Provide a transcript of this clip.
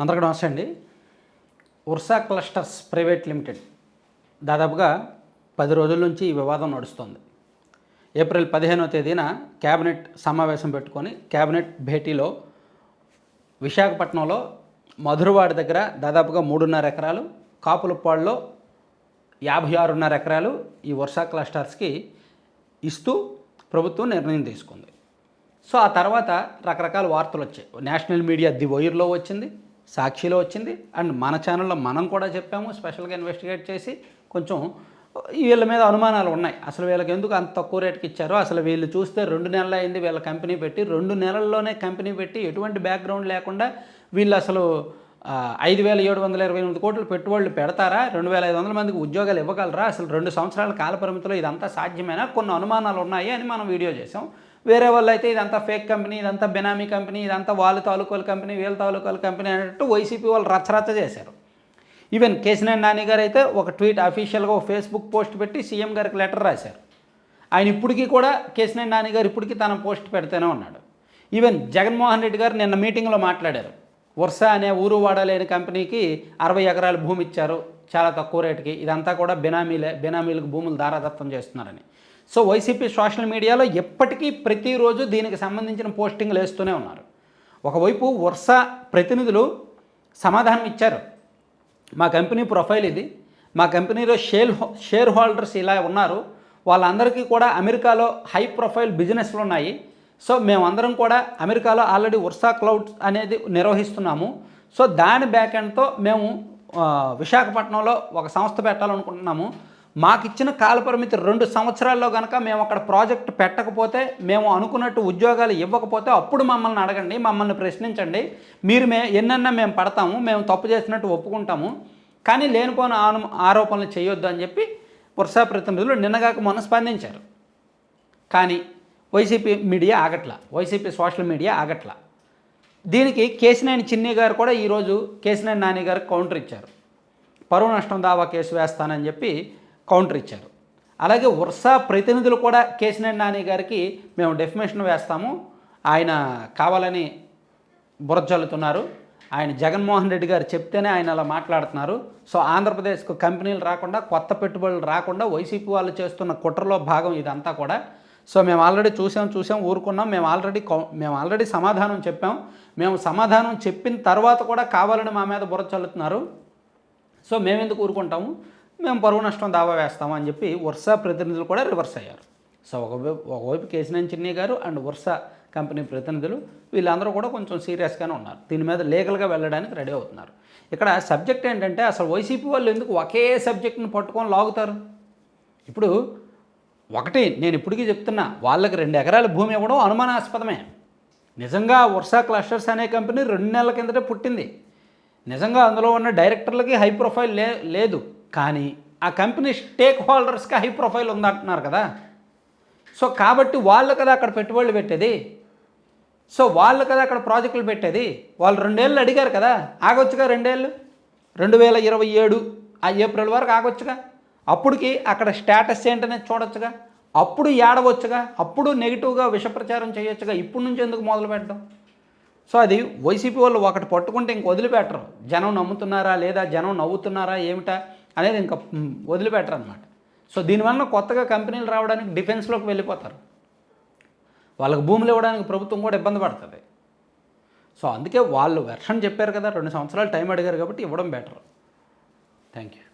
అందరికీ నమస్తే అండి. ఉర్సా క్లస్టర్స్ ప్రైవేట్ లిమిటెడ్ దాదాపుగా పది రోజుల నుంచి ఈ వివాదం నడుస్తుంది. ఏప్రిల్ పదిహేనవ తేదీన కేబినెట్ సమావేశం పెట్టుకొని కేబినెట్ భేటీలో విశాఖపట్నంలో మధురవాడి దగ్గర దాదాపుగా మూడున్నర ఎకరాలు కాపులపాడులో యాభై ఆరున్నర ఎకరాలు ఈ వర్షా క్లస్టర్స్కి ఇస్తూ ప్రభుత్వం నిర్ణయం తీసుకుంది. సో ఆ తర్వాత రకరకాల వార్తలు వచ్చాయి. నేషనల్ మీడియా ది వైర్లో వచ్చింది. సాక్షిలో వచ్చింది. అండ్ మన ఛానల్లో మనం కూడా చెప్పాము. స్పెషల్గా ఇన్వెస్టిగేట్ చేసి కొంచెం వీళ్ళ మీద అనుమానాలు ఉన్నాయి. అసలు వీళ్ళకి ఎందుకు అంత తక్కువ రేటుకి ఇచ్చారో అసలు వీళ్ళు చూస్తే రెండు నెలలు అయింది వీళ్ళ కంపెనీ పెట్టి రెండు నెలల్లోనే కంపెనీ పెట్టి ఎటువంటి బ్యాక్గ్రౌండ్ లేకుండా వీళ్ళు అసలు ఐదు వేల ఏడు వందల ఇరవై ఎనిమిది కోట్లు పెట్టుబడులు పెడతారా? రెండు వేల ఐదు వందల మందికి ఉద్యోగాలు ఇవ్వగలరా? అసలు రెండు సంవత్సరాల కాల పరిమితిలో ఇదంతా సాధ్యమేనా? కొన్ని అనుమానాలు ఉన్నాయి అని మనం వీడియో చేసాం. వేరే వాళ్ళు అయితే ఇదంతా ఫేక్ కంపెనీ ఇదంతా బెనామీ కంపెనీ ఇదంతా వాళ్ళ తాలూకాల కంపెనీ వీళ్ళ తాలూకాల కంపెనీ అన్నట్టు వైసీపీ వాళ్ళు రచ్చరచ్చ చేశారు. ఈవెన్ కేసినేని నాని గారు అయితే ఒక ట్వీట్ అఫీషియల్గా ఒక ఫేస్బుక్ పోస్ట్ పెట్టి సీఎం గారికి లెటర్ రాశారు. ఆయన ఇప్పటికీ కూడా కేసినేని నాని గారు ఇప్పటికీ తన పోస్ట్ పెడితేనే ఉన్నాడు. ఈవెన్ జగన్మోహన్ రెడ్డి గారు నిన్న మీటింగ్లో మాట్లాడారు. వర్ష అనే ఊరు వాడలేని కంపెనీకి అరవై ఎకరాల భూమి ఇచ్చారు. చాలా తక్కువ రేటుకి ఇదంతా కూడా బెనామీలే బెనామీలకు భూములు దారాదత్తం చేస్తున్నారని. సో వైసీపీ సోషల్ మీడియాలో ఎప్పటికీ ప్రతిరోజు దీనికి సంబంధించిన పోస్టింగ్లు వేస్తూనే ఉన్నారు. ఒకవైపు వరుస ప్రతినిధులు సమాధానం ఇచ్చారు. మా కంపెనీ ప్రొఫైల్ ఇది. మా కంపెనీలో షేర్ షేర్ హోల్డర్స్ ఇలా ఉన్నారు. వాళ్ళందరికీ కూడా అమెరికాలో హై ప్రొఫైల్ బిజినెస్లు ఉన్నాయి. సో మేమందరం కూడా అమెరికాలో ఆల్రెడీ వర్సా క్లౌడ్ అనేది నిర్వహిస్తున్నాము. సో దాని బ్యాక్ ఎండ్తో మేము విశాఖపట్నంలో ఒక సంస్థ పెట్టాలనుకుంటున్నాము. మాకు ఇచ్చిన కాలపరిమితి రెండు సంవత్సరాల్లో కనుక మేము అక్కడ ప్రాజెక్ట్ పెట్టకపోతే మేము అనుకున్నట్టు ఉద్యోగాలు ఇవ్వకపోతే అప్పుడు మమ్మల్ని అడగండి మమ్మల్ని ప్రశ్నించండి. మీరు మే ఎన్నన్నా మేము పడతాము మేము తప్పు చేసినట్టు ఒప్పుకుంటాము. కానీ లేనిపోని ఆను ఆరోపణలు చేయొద్దు అని చెప్పి పురుష ప్రతినిధులు నిన్నగాక మొన్న స్పందించారు. కానీ వైసీపీ మీడియా ఆగట్ల. వైసీపీ సోషల్ మీడియా ఆగట్ల. దీనికి కేసినేని చిన్ని గారు కూడా ఈరోజు కేసినేని నాని గారు కౌంటర్ ఇచ్చారు. పరువు నష్టం దావా కేసు వేస్తానని చెప్పి కౌంటర్ ఇచ్చారు. అలాగే వర్షా ప్రతినిధులు కూడా కేసినేని నాని గారికి మేము డెఫినేషన్ వేస్తాము. ఆయన కావాలని బురజల్లుతున్నారు ఆయన జగన్మోహన్ రెడ్డి గారు చెప్తేనే ఆయన అలా మాట్లాడుతున్నారు. సో ఆంధ్రప్రదేశ్కు కంపెనీలు రాకుండా కొత్త పెట్టుబడులు రాకుండా వైసీపీ వాళ్ళు చేస్తున్న కుట్రలో భాగం ఇదంతా కూడా. సో మేము ఆల్రెడీ చూసాం చూసాం ఊరుకున్నాం. మేము ఆల్రెడీ కౌ- మేము ఆల్రెడీ సమాధానం చెప్పాం. మేము సమాధానం చెప్పిన తర్వాత కూడా కావాలని మా మీద బుర్ర చల్లుతున్నారు సో మేము ఎందుకు ఊరుకుంటాము? మేము పరువు నష్టం దావా వేస్తామని చెప్పి వర్ష ప్రతినిధులు కూడా రివర్స్ అయ్యారు. సో ఒకవైపు ఒకవైపు కేసినేని చిన్ని గారు అండ్ వర్ష కంపెనీ ప్రతినిధులు వీళ్ళందరూ కూడా కొంచెం సీరియస్గానే ఉన్నారు. దీని మీద లీగల్గా వెళ్ళడానికి రెడీ అవుతున్నారు. ఇక్కడ సబ్జెక్ట్ ఏంటంటే అసలు వైసీపీ వాళ్ళు ఎందుకు ఒకే సబ్జెక్ట్ని పట్టుకొని లాగుతారు? ఇప్పుడు ఒకటి నేను ఇప్పటికీ చెప్తున్నా వాళ్ళకి రెండు ఎకరాల భూమి ఇవ్వడం అనుమానాస్పదమే. నిజంగా వర్షా క్లస్టర్స్ అనే కంపెనీ రెండు నెలల కిందటే పుట్టింది. నిజంగా అందులో ఉన్న డైరెక్టర్లకి హై ప్రొఫైల్ లే లేదు. కానీ ఆ కంపెనీ స్టేక్ హోల్డర్స్కి హై ప్రొఫైల్ ఉందంటున్నారు కదా. సో కాబట్టి వాళ్ళు కదా అక్కడ పెట్టుబడులు పెట్టేది. సో వాళ్ళు కదా అక్కడ ప్రాజెక్టులు పెట్టేది. వాళ్ళు రెండేళ్ళు అడిగారు కదా ఆగొచ్చుగా రెండేళ్ళు? రెండు వేల ఇరవై ఏడు ఆ ఏప్రిల్ వరకు ఆగొచ్చుగా? అప్పటికి అక్కడ స్టేటస్ ఏంటనేది చూడొచ్చుగా? అప్పుడు ఏడవచ్చుగా? అప్పుడు నెగిటివ్గా విషప్రచారం చేయొచ్చుగా? ఇప్పటి నుంచి ఎందుకు మొదలు పెట్టడం? సో అది వైసీపీ వాళ్ళు ఒకటి పట్టుకుంటే ఇంక వదిలిపెట్టరు. జనం నమ్ముతున్నారా లేదా? జనం నవ్వుతున్నారా? ఏమిటా? అనేది ఇంకా వదిలిపెట్టరు అనమాట సో దీనివల్ల కొత్తగా కంపెనీలు రావడానికి డిఫెన్స్లోకి వెళ్ళిపోతారు. వాళ్ళకి భూములు ఇవ్వడానికి ప్రభుత్వం కూడా ఇబ్బంది పడుతుంది. సో అందుకే వాళ్ళు వెర్షన్ చెప్పారు కదా రెండు సంవత్సరాలు టైం అడిగారు కాబట్టి ఇవ్వడం బెటర్. Thank you.